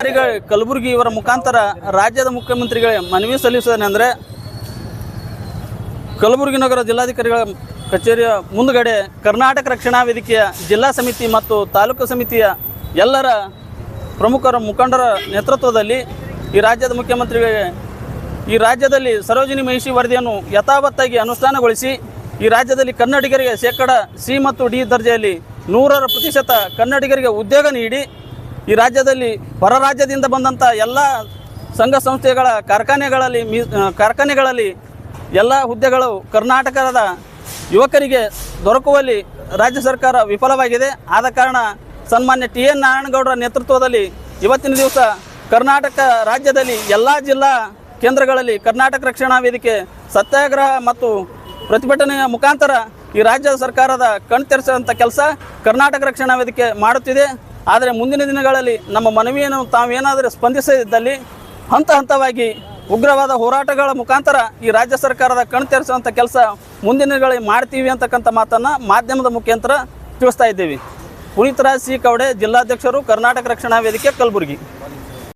ಕಲಬುರಗಿ ಇವರ ಮುಖಾಂತರ ರಾಜ್ಯದ ಮುಖ್ಯಮಂತ್ರಿಗಳಿಗೆ ಮನವಿ ಸಲ್ಲಿಸೋದೇನೆಂದರೆ ಕಲಬುರಗಿ ನಗರ ಜಿಲ್ಲಾಧಿಕಾರಿಗಳ ಕಚೇರಿಯ ಮುಂದುಗಡೆ ಕರ್ನಾಟಕ ರಕ್ಷಣಾ ವೇದಿಕೆಯ ಜಿಲ್ಲಾ ಸಮಿತಿ ಮತ್ತು ತಾಲೂಕು ಸಮಿತಿಯ ಎಲ್ಲರ ಪ್ರಮುಖರ ಮುಖಂಡರ ನೇತೃತ್ವದಲ್ಲಿ ಈ ರಾಜ್ಯದ ಮುಖ್ಯಮಂತ್ರಿಗಳಿಗೆ ಈ ರಾಜ್ಯದಲ್ಲಿ ಸರೋಜಿನಿ ಮಹಿಷಿ ವರದಿಯನ್ನು ಯಥಾವತ್ತಾಗಿ ಅನುಷ್ಠಾನಗೊಳಿಸಿ ಈ ರಾಜ್ಯದಲ್ಲಿ ಕನ್ನಡಿಗರಿಗೆ ಶೇಕಡ ಸಿ ಮತ್ತು ಡಿ ದರ್ಜೆಯಲ್ಲಿ ನೂರರ ಪ್ರತಿಶತ ಕನ್ನಡಿಗರಿಗೆ ಉದ್ಯೋಗ ನೀಡಿ ಈ ರಾಜ್ಯದಲ್ಲಿ ಹೊರ ರಾಜ್ಯದಿಂದ ಬಂದಂಥ ಎಲ್ಲ ಸಂಘ ಸಂಸ್ಥೆಗಳ ಕಾರ್ಖಾನೆಗಳಲ್ಲಿ ಮೀ ಕಾರ್ಖಾನೆಗಳಲ್ಲಿ ಎಲ್ಲ ಹುದ್ದೆಗಳು ಕರ್ನಾಟಕದ ಯುವಕರಿಗೆ ದೊರಕುವಲ್ಲಿ ರಾಜ್ಯ ಸರ್ಕಾರ ವಿಫಲವಾಗಿದೆ. ಆದ ಕಾರಣ ಸನ್ಮಾನ್ಯ ಟಿ ಎನ್ ನಾರಾಯಣಗೌಡರ ನೇತೃತ್ವದಲ್ಲಿ ಇವತ್ತಿನ ದಿವಸ ಕರ್ನಾಟಕ ರಾಜ್ಯದಲ್ಲಿ ಎಲ್ಲ ಜಿಲ್ಲಾ ಕೇಂದ್ರಗಳಲ್ಲಿ ಕರ್ನಾಟಕ ರಕ್ಷಣಾ ವೇದಿಕೆ, ಸತ್ಯಾಗ್ರಹ ಮತ್ತು ಪ್ರತಿಭಟನೆಯ ಮುಖಾಂತರ ಈ ರಾಜ್ಯ ಸರ್ಕಾರದ ಕಣ್ ತೆರೆಸುವಂಥ ಕೆಲಸ ಕರ್ನಾಟಕ ರಕ್ಷಣಾ ವೇದಿಕೆ ಮಾಡುತ್ತಿದೆ. ಆದರೆ ಮುಂದಿನ ದಿನಗಳಲ್ಲಿ ನಮ್ಮ ಮನವಿಯನ್ನು ತಾವೇನಾದರೂ ಸ್ಪಂದಿಸದಿದ್ದಲ್ಲಿ ಹಂತ ಹಂತವಾಗಿ ಉಗ್ರವಾದ ಹೋರಾಟಗಳ ಮುಖಾಂತರ ಈ ರಾಜ್ಯ ಸರ್ಕಾರದ ಕಣ್ ತೆರೆಸುವಂಥ ಕೆಲಸ ಮುಂದಿನ ದಿನಗಳಲ್ಲಿ ಮಾಡ್ತೀವಿ ಅಂತಕ್ಕಂಥ ಮಾತನ್ನು ಮಾಧ್ಯಮದ ಮುಖಾಂತರ ತಿಳಿಸ್ತಾ ಇದ್ದೀವಿ. ಪುನೀತ್ ರಾಜ್ ಸಿ ಕವಡೆ ಜಿಲ್ಲಾಧ್ಯಕ್ಷರು ಕರ್ನಾಟಕ ರಕ್ಷಣಾ ವೇದಿಕೆ ಕಲಬುರಗಿ.